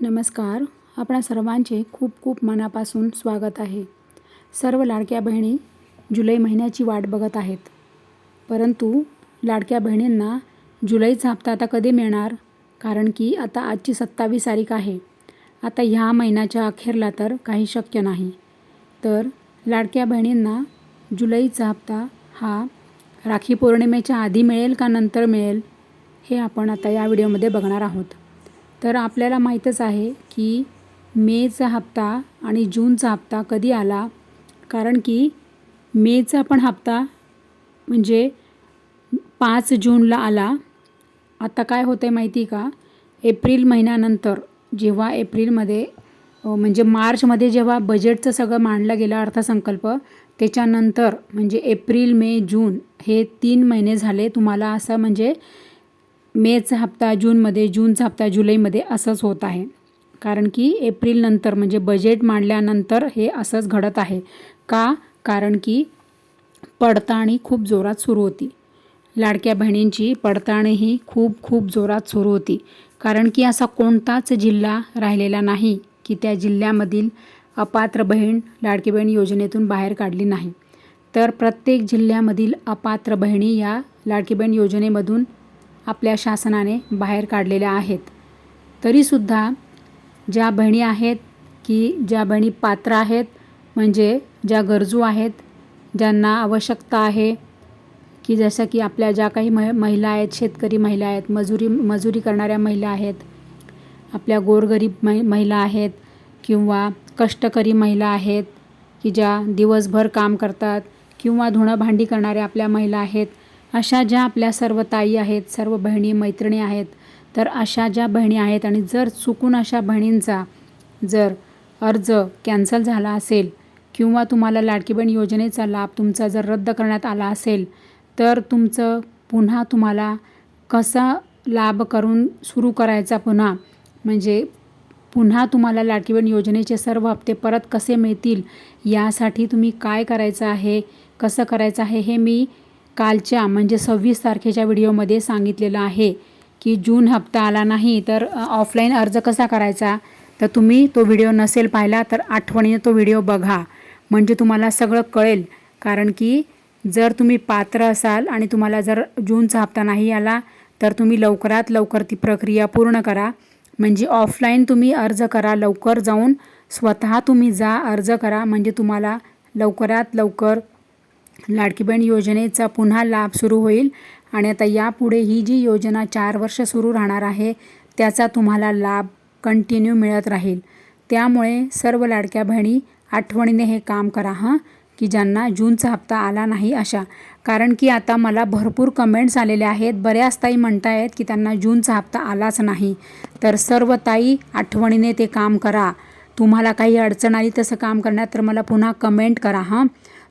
नमस्कार. आपणा सर्वांचे खूप खूप मनापासून स्वागत आहे. सर्व लाडक्या बहिणी जुलै महिन्याची वाट बघत आहेत. परंतु लाडक्या बहिणींना जुलैचा हप्ता आता कधी मिळणार? कारण की आता आजची सत्तावीस तारीख आहे. आता ह्या महिन्याच्या अखेरला तर काही शक्य नाही. तर लाडक्या बहिणींना जुलैचा हप्ता हा राखी पौर्णिमेच्या आधी मिळेल का नंतर मिळेल? हे आपण आता या व्हिडिओमध्ये बघणार आहोत. तर आपल्याला माहीतच आहे की मेचा हप्ता आणि जूनचा हप्ता कधी आला? कारण की मेचा पण हप्ता म्हणजे पाच जूनला आला. आता काय होतं आहे माहिती का? एप्रिल महिन्यानंतर जेव्हा एप्रिलमध्ये म्हणजे मार्चमध्ये जेव्हा बजेटचं सगळं मांडलं गेलं अर्थसंकल्प त्याच्यानंतर म्हणजे एप्रिल मे जून हे तीन महिने झाले. तुम्हाला असं म्हणजे मेचा हप्ता जूनमध्ये जूनचा हप्ता जुलैमध्ये असंच होत आहे. कारण की एप्रिलनंतर म्हणजे बजेट मांडल्यानंतर हे असंच घडत आहे. का? कारण की पडताळणी खूप जोरात सुरू होती. लाडक्या बहिणींची पडताळणी ही खूप खूप जोरात सुरू होती. कारण की असा कोणताच जिल्हा राहिलेला नाही की त्या जिल्ह्यामधील अपात्र बहीण लाडकी बहीण योजनेतून बाहेर काढली नाही. तर प्रत्येक जिल्ह्यामधील अपात्र बहिणी या लाडकी बहीण योजनेमधून आपल्या शासनाने बाहेर काढलेल्या आहेत. तरीसुद्धा ज्या बहिणी आहेत की ज्या बहिणी पात्र आहेत म्हणजे ज्या गरजू आहेत ज्यांना आवश्यकता आहे की जसं की आपल्या ज्या काही मह महिला आहेत शेतकरी महिला आहेत मजुरी मजुरी करणाऱ्या महिला आहेत आपल्या गोरगरीब मै महिला आहेत किंवा कष्टकरी महिला आहेत की ज्या दिवसभर काम करतात किंवा धुणं भांडी करणाऱ्या आपल्या महिला आहेत अशा ज्या आपल्या सर्व ताई आहेत सर्व बहिणी मैत्रिणी आहेत तर अशा ज्या बहिणी आहेत आणि जर चुकून अशा बहिणींचा जर अर्ज कॅन्सल झाला असेल किंवा तुम्हाला लाडकी बहीण योजनेचा लाभ तुमचा जर रद्द करण्यात आला असेल तर तुमचं पुन्हा तुम्हाला कसा लाभ करून सुरू करायचा पुन्हा? म्हणजे पुन्हा तुम्हाला लाडकी बहीण योजनेचे सर्व हप्ते परत कसे मिळतील? यासाठी तुम्ही काय करायचं आहे? कसं करायचं आहे? हे मी कालच्या म्हणजे सव्वीस तारखेच्या व्हिडिओमध्ये सांगितलेलं आहे की जून हप्ता आला नाही तर ऑफलाईन अर्ज कसा करायचा? तर तुम्ही तो व्हिडिओ नसेल पाहिला तर आठवणीने तो व्हिडिओ बघा. म्हणजे तुम्हाला सगळं कळेल. कारण की जर तुम्ही पात्र असाल आणि तुम्हाला जर जूनचा हप्ता नाही आला तर तुम्ही लवकरात लवकर ती प्रक्रिया पूर्ण करा. म्हणजे ऑफलाईन तुम्ही अर्ज करा लवकर जाऊन स्वतः तुम्ही जा अर्ज करा. म्हणजे तुम्हाला लवकरात लवकर लाडकी बहीण योजनेचा पुन्हा लाभ सुरू होईल आणि आता यापुढे ही जी योजना चार वर्ष सुरू राहणार आहे त्याचा तुम्हाला लाभ कंटिन्यू मिळत राहील. त्यामुळे सर्व लाडक्या बहिणी आठवणीने हे काम करा हां की ज्यांना जूनचा हप्ता आला नाही अशा. कारण की आता मला भरपूर कमेंट्स आलेले आहेत. बऱ्याच ताई म्हणतायत की त्यांना जूनचा हप्ता आलाच नाही. तर सर्व ताई आठवणीने ते काम करा. तुम्हाला काही अडचण आली तसं काम करण्यात तर मला पुन्हा कमेंट करा हां.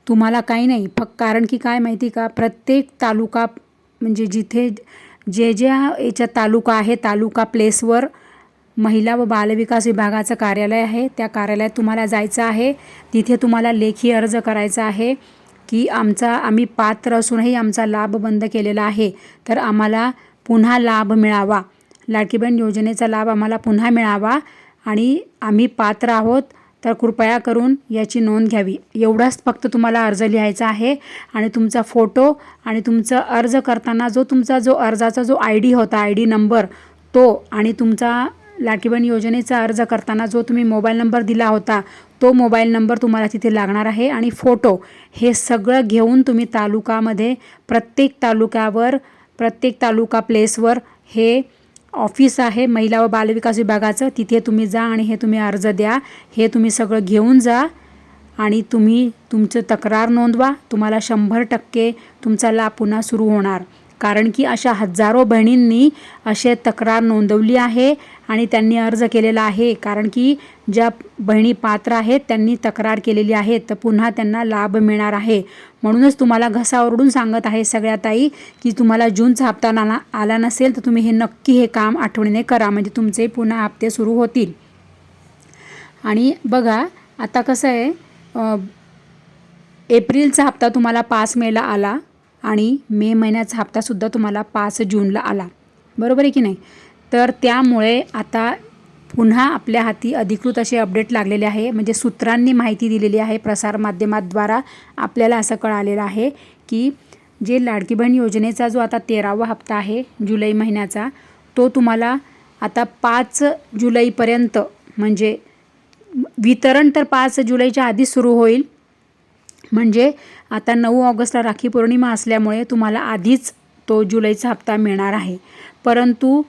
तुम्हाला काही नाही. फक्त कारण की काय माहिती का? प्रत्येक तालुका म्हणजे जिथे जे ज्या याच्या तालुका आहे तालुका प्लेसवर महिला व बालविकास विभागाचं कार्यालय आहे. त्या कार्यालयात तुम्हाला जायचं आहे. तिथे तुम्हाला लेखी अर्ज करायचा आहे की आमचा आम्ही पात्र असूनही आमचा लाभ बंद केलेला आहे. तर आम्हाला पुन्हा लाभ मिळावा. लाडकी योजनेचा लाभ आम्हाला पुन्हा मिळावा आणि आम्ही पात्र आहोत. तर कृपया करून याची नोंद घ्यावी. एवढाच फक्त तुम्हाला अर्ज लिहायचा आहे आणि तुमचा फोटो आणि तुमचं अर्ज करताना जो तुमचा जो अर्जाचा जो आय डी होता आय डी नंबर तो आणि तुमचा लाकीबन योजनेचा अर्ज करताना जो तुम्ही मोबाईल नंबर दिला होता तो मोबाईल नंबर तुम्हाला तिथे लागणार आहे आणि फोटो हे सगळं घेऊन तुम्ही तालुकामध्ये प्रत्येक तालुक्यावर प्रत्येक तालुका प्लेसवर हे ऑफिस आहे महिला व बालविकास विभागाचं. तिथे तुम्ही जा आणि हे तुम्ही अर्ज द्या. हे तुम्ही सगळं घेऊन जा आणि तुम्ही तुमचं तक्रार नोंदवा. तुम्हाला शंभर टक्के तुमचा लाभ पुन्हा सुरू होणार. कारण की अशा हजारो बहिणींनी असे तक्रार नोंदवली आहे आणि त्यांनी अर्ज केलेला आहे. कारण की ज्या बहिणी पात्र आहेत त्यांनी तक्रार केलेली आहे तर पुन्हा त्यांना लाभ मिळणार आहे. म्हणूनच तुम्हाला घसा ओरडून सांगत आहे सगळ्या ताई की तुम्हाला जूनचा हप्ता नाला आला नसेल तर तुम्ही हे नक्की हे काम आठवणीने करा. म्हणजे तुमचे पुन्हा हप्ते सुरू होतील. आणि बघा आता कसं आहे एप्रिलचा हप्ता तुम्हाला पाच मेला आला. आणि मे महिन्याचा हप्तासुद्धा तुम्हाला पाच जूनला आला. बरोबर आहे की नाही? तर त्यामुळे आता पुन्हा आपल्या हाती अधिकृत असे अपडेट लागलेले आहे. म्हणजे सूत्रांनी माहिती दिलेली आहे प्रसारमाध्यमाद्वारा आपल्याला असं कळालेलं आहे की जे लाडकी बहीण योजनेचा जो आता तेरावा हप्ता आहे जुलै महिन्याचा तो तुम्हाला आता पाच जुलैपर्यंत म्हणजे वितरण तर पाच जुलैच्या आधीच सुरू होईल. म्हणजे आता नऊ ऑगस्टला राखी पौर्णिमा असल्यामुळे तुम्हाला आधीच तो जुलैचा हप्ता मिळणार आहे. परंतु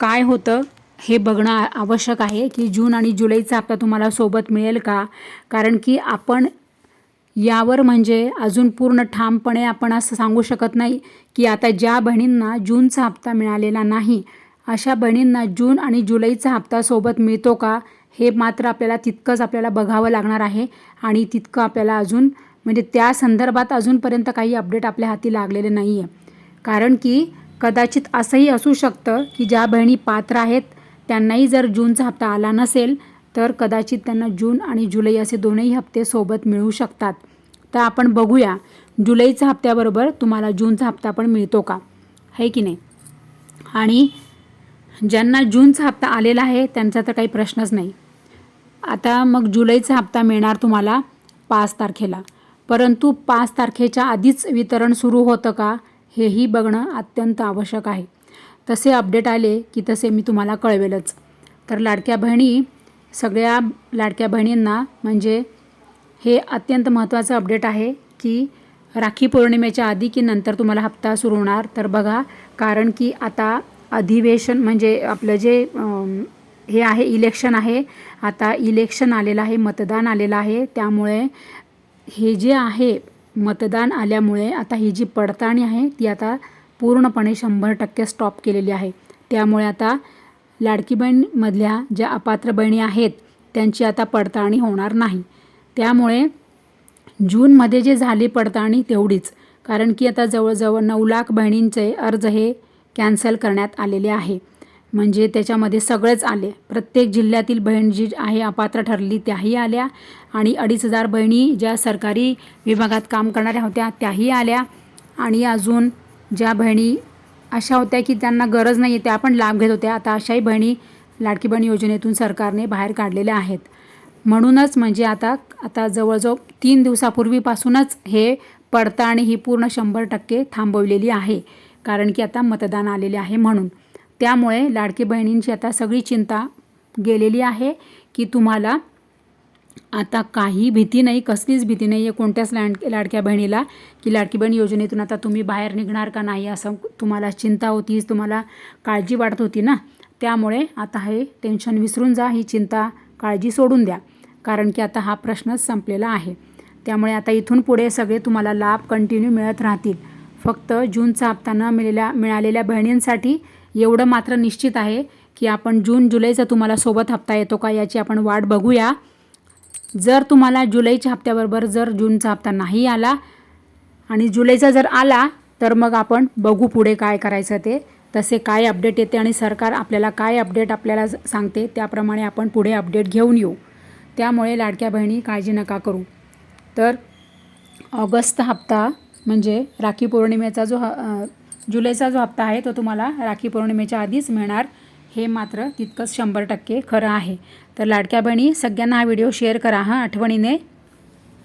काय होतं हे बघणं आवश्यक आहे की जून आणि जुलैचा हप्ता तुम्हाला सोबत मिळेल का? कारण की आपण यावर म्हणजे अजून पूर्ण ठामपणे आपण असं सांगू शकत नाही की आता ज्या बहिणींना जूनचा हप्ता मिळालेला नाही अशा बहिणींना जून आणि जुलैचा हप्ता सोबत मिळतो का? हे मात्र आपल्याला तितकंच आपल्याला बघावं लागणार आहे आणि तितकं आपल्याला अजून म्हणजे त्या संदर्भात अजूनपर्यंत काही अपडेट आपल्या हाती लागलेले नाही आहे कारण की कदाचित असंही असू शकतं की ज्या बहिणी पात्र आहेत त्यांनाही जर जूनचा हप्ता आला नसेल तर कदाचित त्यांना जून आणि जुलै असे दोनही हप्ते सोबत मिळू शकतात. तर आपण बघूया जुलैच्या हप्त्याबरोबर तुम्हाला जूनचा हप्ता पण मिळतो का? आहे की नाही? आणि ज्यांना जूनचा हप्ता आलेला आहे त्यांचा तर काही प्रश्नच नाही. आता मग जुलैचा हप्ता मिळणार तुम्हाला पाच तारखेला. परंतु पाच तारखेच्या आधीच वितरण सुरू होतं का हेही बघणं अत्यंत आवश्यक आहे. तसे अपडेट आले की तसे मी तुम्हाला कळवेलच. तर लाडक्या बहिणी सगळ्या लाडक्या बहिणींना म्हणजे हे अत्यंत महत्त्वाचं अपडेट आहे की राखी पौर्णिमेच्या आधी की नंतर तुम्हाला हप्ता सुरू होणार तर बघा. कारण की आता अधिवेशन म्हणजे आपलं जे हे आहे इलेक्शन आहे. आता इलेक्शन आलेलं आहे मतदान आलेलं आहे. त्यामुळे हे जे आहे मतदान आल्यामुळे आता ही जी पडताळणी आहे ती आता पूर्णपणे शंभर टक्के स्टॉप केलेली आहे. त्यामुळे आता लाडकी बहीणमधल्या ज्या अपात्र बहिणी आहेत त्यांची आता पडताळणी होणार नाही. त्यामुळे जूनमध्ये जे झाली पडताळणी तेवढीच. कारण की आता जवळजवळ नऊ लाख बहिणींचे अर्ज हे कॅन्सल करण्यात आलेले आहे. म्हणजे त्याच्यामध्ये सगळेच आले. प्रत्येक जिल्ह्यातील बहीण जी आहे अपात्र ठरली त्याही आल्या. आणि अडीच हजार बहिणी ज्या सरकारी विभागात काम करणाऱ्या होत्या त्याही आल्या. आणि अजून ज्या बहिणी अशा होत्या की त्यांना गरज नाही आहे त्या पण लाभ घेत होत्या. आता अशाही बहिणी लाडकी बहीण योजनेतून सरकारने बाहेर काढलेल्या आहेत. म्हणूनच म्हणजे आता आता जवळजवळ तीन दिवसापूर्वीपासूनच हे पडताळणी ही पूर्ण शंभर टक्के थांबवलेली आहे. कारण की आता मतदान आलेले आहे म्हणून. त्यामुळे लाडकी बहिणींची आता सगळी चिंता गेलेली आहे की तुम्हाला आता काही भीती नाही कसलीच भीती नाही आहे कोणत्याच लाड लाडक्या बहिणीला की लाडकी बहीण योजनेतून आता तुम्ही बाहेर निघणार का नाही असं तुम्हाला चिंता होतीच तुम्हाला काळजी वाटत होती ना? त्यामुळे आता हे टेन्शन विसरून जा ही चिंता काळजी सोडून द्या. कारण की आता हा प्रश्नच संपलेला आहे. त्यामुळे आता इथून पुढे सगळे तुम्हाला लाभ कंटिन्यू मिळत राहतील. फक्त जूनचा हप्ता न मिळालेल्या मिळालेल्या बहिणींसाठी एवढं मात्र निश्चित आहे की आपण जून जुलैचा तुम्हाला सोबत हप्ता येतो का याची आपण वाट बघूया. जर तुम्हाला जुलैच्या हप्त्याबरोबर जर जूनचा हप्ता नाही आला आणि जुलैचा जर आला तर मग आपण बघू पुढे काय करायचं ते. तसे काय अपडेट येते आणि सरकार आपल्याला काय अपडेट आपल्याला सांगते त्याप्रमाणे आपण पुढे अपडेट घेऊन येऊ. त्यामुळे लाडक्या बहिणी काळजी नका करू. तर ऑगस्ट हप्ता म्हणजे राखी पौर्णिमेचा जो ह जुलैचा जो हप्ता आहे तो तुम्हाला राखी पौर्णिमेच्या आधीच मिळणार. हे मात्र तितकंच शंभर टक्के खरं आहे. तर लाडक्या बहिणी सगळ्यांना हा व्हिडिओ शेअर करा हां आठवणीने.